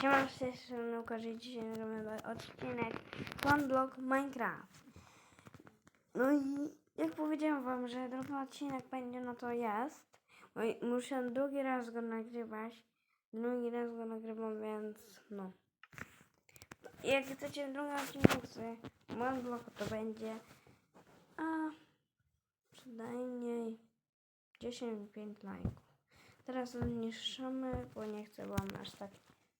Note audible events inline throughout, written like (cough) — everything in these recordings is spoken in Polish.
Siema, z tej strony Łukasz i dzisiaj nagramy odcinek Blog Minecraft. No i jak powiedziałem wam, że drugi odcinek będzie, no to jest. No muszę drugi raz go nagrywać. Drugi raz go nagrywam, więc no. Jak chcecie drugi odcinek z Blog, to będzie a przynajmniej 10-5 lajków. Teraz zniszczymy, bo nie chcę wam aż tak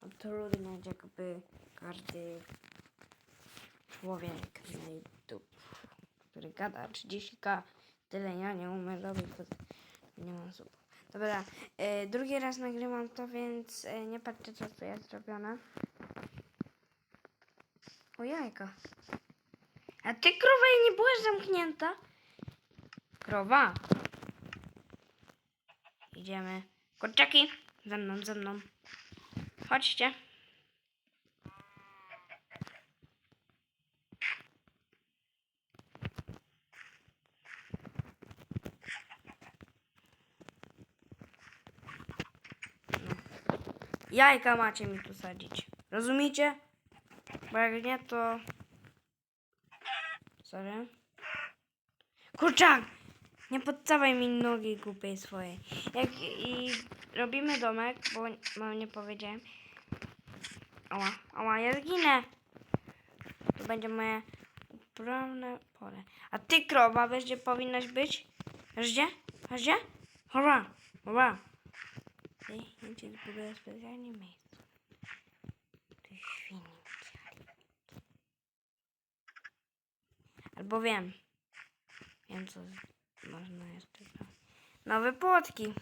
utrudniać jakby każdy człowiek na YouTube, który gada 30k, tyle ja nie umiem robić, bo nie mam słów. Dobra, e, drugi raz nagrywam to, więc e, nie patrzcie co tu jest zrobione. O jajka. A ty krowa nie byłaś zamknięta? Krowa. Idziemy. Kurczaki, ze mną, ze mną. Chodźcie. Jajka macie mi tu sadzić. Rozumiecie? Bo jak nie, to... Sorry. Kurczak! Nie podstawaj mi nogi głupiej swojej. Jak i robimy domek, bo mam nie powiedziałem. Ała, ała, ja zginę. To będzie moje uprawne pole. A ty krowa, wiesz gdzie powinnaś być? Wiesz gdzie? Wiesz gdzie? Hurra. Ty, ja ci zbuduję specjalnie miejsce. Ty świni. Albo wiem. Wiem co można jeszcze zrobić. Nowe płotki.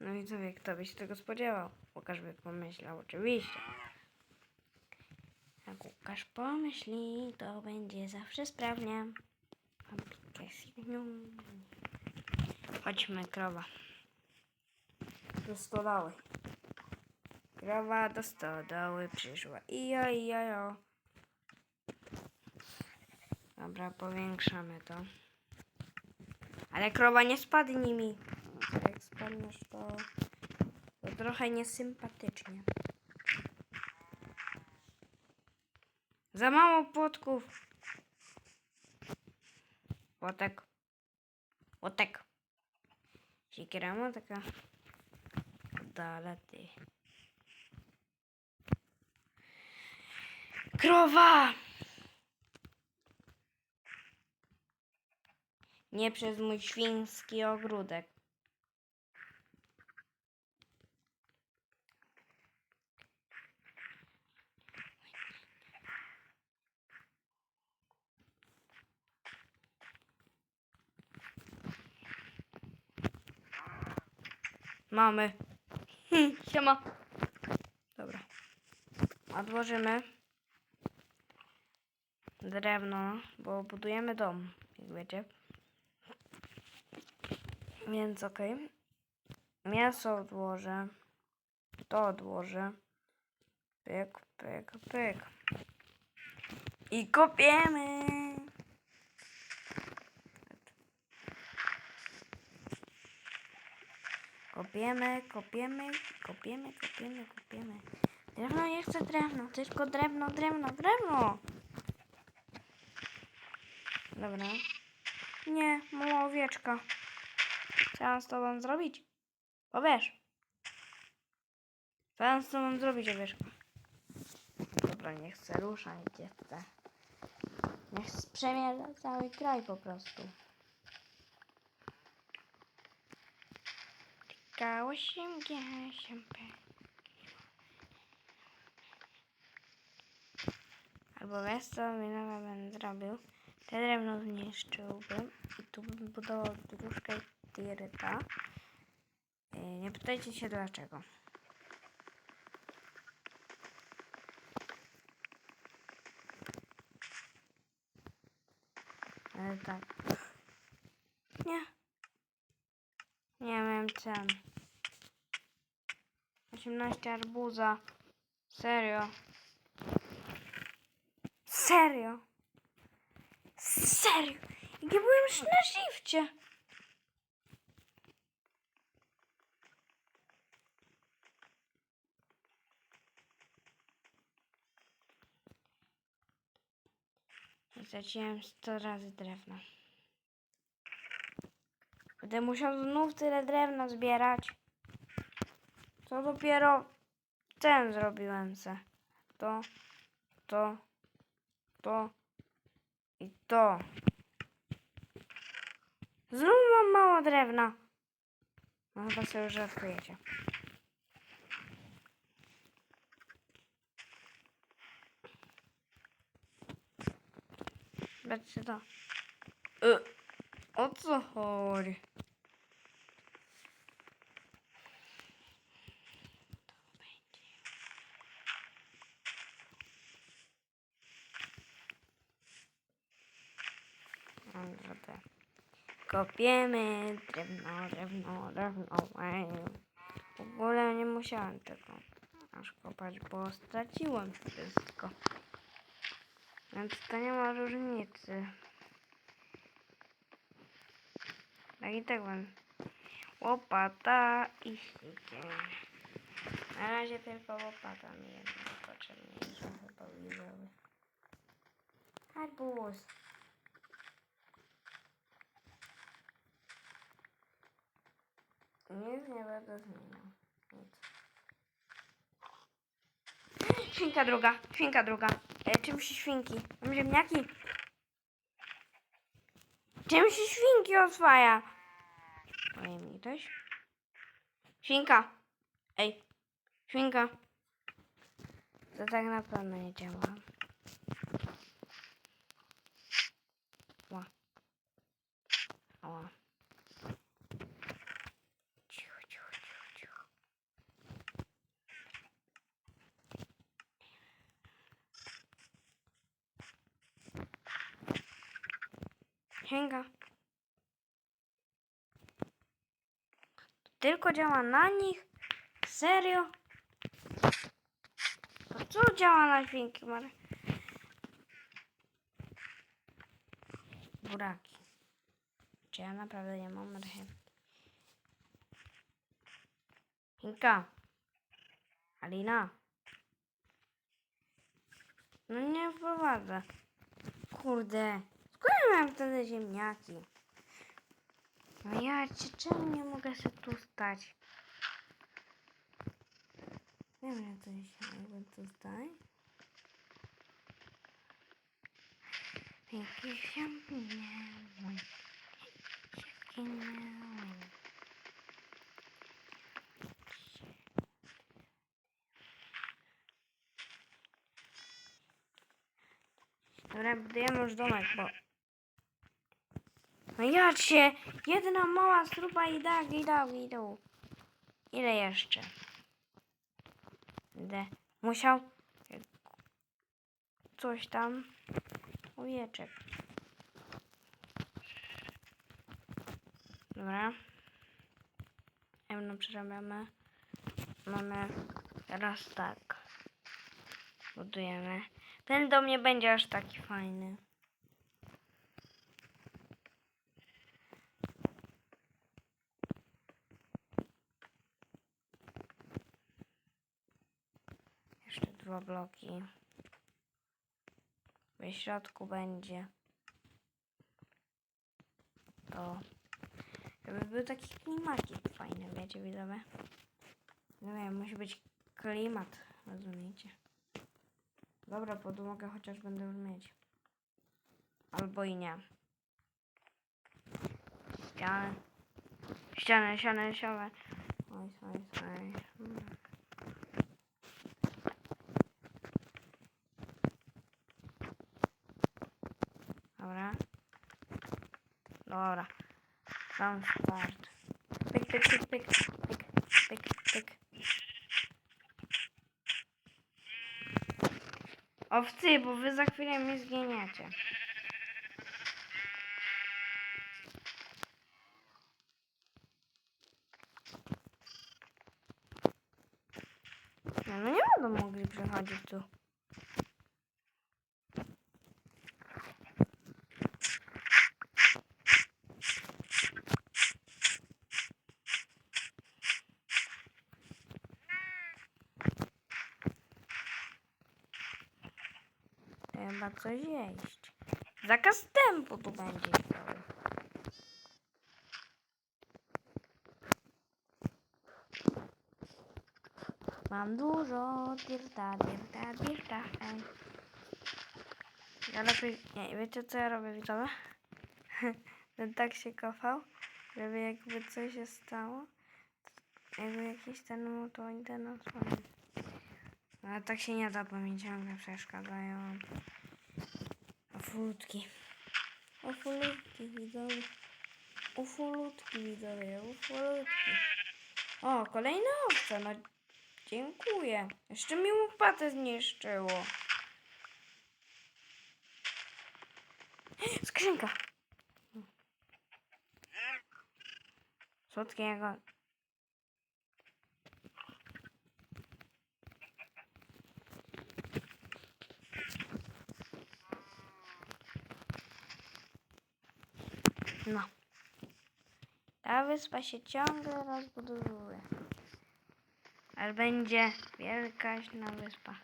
No i co wie, kto by się tego spodziewał? Łukasz by pomyślał, oczywiście. Łukasz pomyśli, to będzie zawsze sprawnie. Chodźmy, krowa. Do stodoły. Krowa do stodoły przyszła. Ijo, ijo, jo. Dobra, powiększamy to. Ale krowa nie spadnie mi. Jak spadniesz, to, to trochę niesympatycznie. Za mało płotków. Łotek. Łotek. Siekiera ma taka. Dalety. Krowa! Nie przez mój świński ogródek. Mamy. Hm, siema. Dobra. Odłożymy drewno, bo budujemy dom, jak wiecie. Więc okej. Mięso odłożę. To odłożę. Pyk, pyk, pyk. I kopiemy. Kopiemy, kopiemy, kopiemy, kopiemy, kopiemy. Drewno, nie chcę drewno, tylko drewno, drewno, drewno. Dobra. Nie, mała owieczka. Co mam z tobą zrobić? Powiesz. Co mam z tobą zrobić, owieczka? Dobra, nie chcę ruszać, gdzie chcę. Niech sprzemierza cały kraj po prostu. Tylko 80 Albo wiesz co mi nowe będę zrobił? Te drewno zniszczyłbym i tu bym budował dróżkę diryta. Yy, Nie pytajcie się dlaczego. Ale tak. Nie. Nie wiem cen. 18 arbuza. Serio. Serio. Serio. Jak ja byłem już na żywcie. Straciłem 100 razy drewna. Będę musiał znów tyle drewna zbierać. Co dopiero ten zrobiłem se. To, to, to i to. Znowu mam mało drewna. No chyba sobie już żartujecie. Zobaczcie to. Y, o co chodzi? To. Kopiemy drewno, drewno, drewno. Ej. W ogóle nie musiałem tego aż kopać, bo straciłem wszystko. Więc to nie ma różnicy. Tak i tak będę. Łopata i śniegiem. Na razie tylko łopata mi jedna potrzebniejsza chyba widzowie. Arbuz. Będę zmieniał. Nic. Świnka druga, świnka druga. E, czym się świnki? Mam ziemniaki. Czym się świnki oswaja? Powie mi ktoś? Świnka. Ej, świnka. To tak na pewno nie działa. Ła. Ła. Księga. Tylko działa na nich? Serio? A co działa na świnki, Mary? Buraki. Czy ja naprawdę nie mam marchewki? Alina. No nie wprowadzę. Kurde. Skąd mam wtedy ziemniaki? No ja cię, czemu nie mogę się tu stać? Nie wiem, to się jakby tu stać. Jakiś się minęły. Dobra, budujemy już domek, bo... No ja cię! Jedna mała strupa i tak, i tak, i tu. Ile jeszcze? Będę musiał... Coś tam... Ujeczek. Dobra. Jedno przerabiamy. Mamy teraz tak. Budujemy. Ten dom nie będzie aż taki fajny. Jeszcze dwa bloki. W środku będzie to. Żeby był taki klimacik fajny, wiecie widzowie? No wiem, musi być klimat, rozumiecie? Dobra, podłogę chociaż będę już mieć. Albo i nie. Ściany. Ściany, ściany, ściany. Oj, oj, oj. Mm. Dobra. Dobra. Sam start. Pyk, pyk, pyk, pyk, pyk, pyk, pyk. Owcy, bo wy za chwilę mnie zginiecie. No, no nie będą mogli przechodzić tu. Trzeba coś jeść. Zakaz wstępu tu będzie. Mam dużo dirta, dirta, dirta, ej. Ja lepiej, nie, wiecie co ja robię widzowie? (laughs) Ten tak się kopał, żeby jakby coś się stało, jakby jakiś ten to internet dzwonił. No, Ale tak się nie da, bo mi ciągle przeszkadzają. Ufulutki. Ufulutki widzowie. Ufulutki widzowie, ufulutki. O, kolejne owce, no dziękuję. Jeszcze mi łopatę zniszczyło. (gasps) Skrzynka. Słodkiego. No. Ta wyspa się ciągle rozbudowuje. Ale będzie wielkaśna wyspa.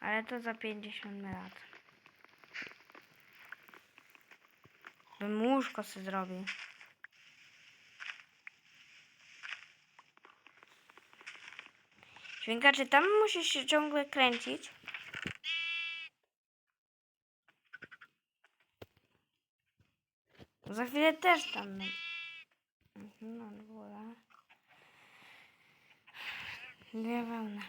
Ale to za 50 lat. Bym łóżko sobie zrobił. Świnka, czy tam musisz się ciągle kręcić? Za chwilę też tam. Mhm, No, dobra. Dwie wełny.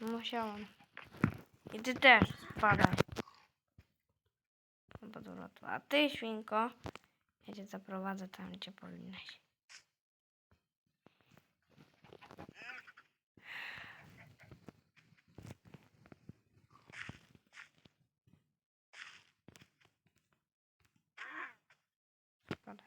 Musiałam. I ty też spadaj. A ty, świnko, ja cię zaprowadzę tam, gdzie powinnaś. Spadaj.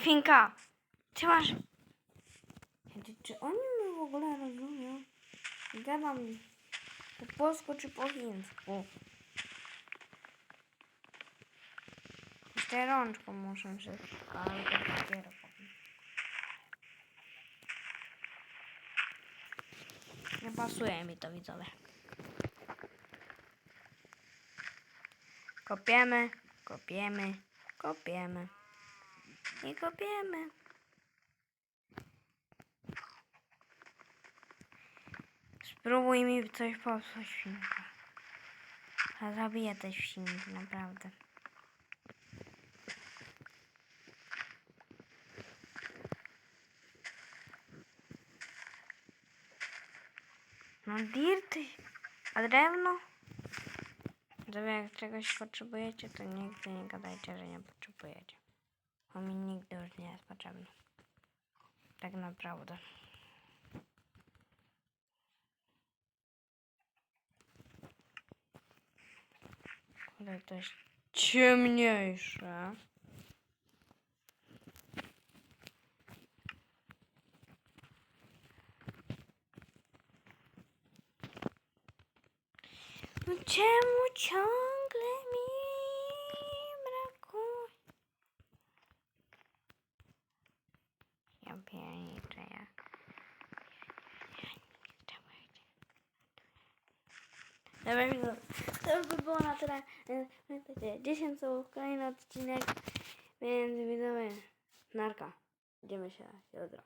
Świnka, ty masz... Czy, czy oni mnie w ogóle rozumią? Gadam po polsku czy po chińsku? Jeszcze rączką muszę szybko, ale to dopiero. Nie pasuje mi to widzowie. Kopiemy, kopiemy, kopiemy. I kopiemy. Spróbuj mi coś popsuć, świnka. A zabiję te świnki, naprawdę. No dirty. A drewno? Gdyby jak czegoś potrzebujecie, to nigdy nie gadajcie, że nie potrzebujecie. Bo mi nigdy już nie jest potrzebny. Tak naprawdę. Ale to jest ciemniejsze. No czemu ciągle mi brakuje? Ja pierniczę, ja. Czemu ja chcę? Dobra, widzowie, to E, Pamiętajcie, 10 słów, kolejny odcinek, więc widzowie, narka. Idziemy się jutro.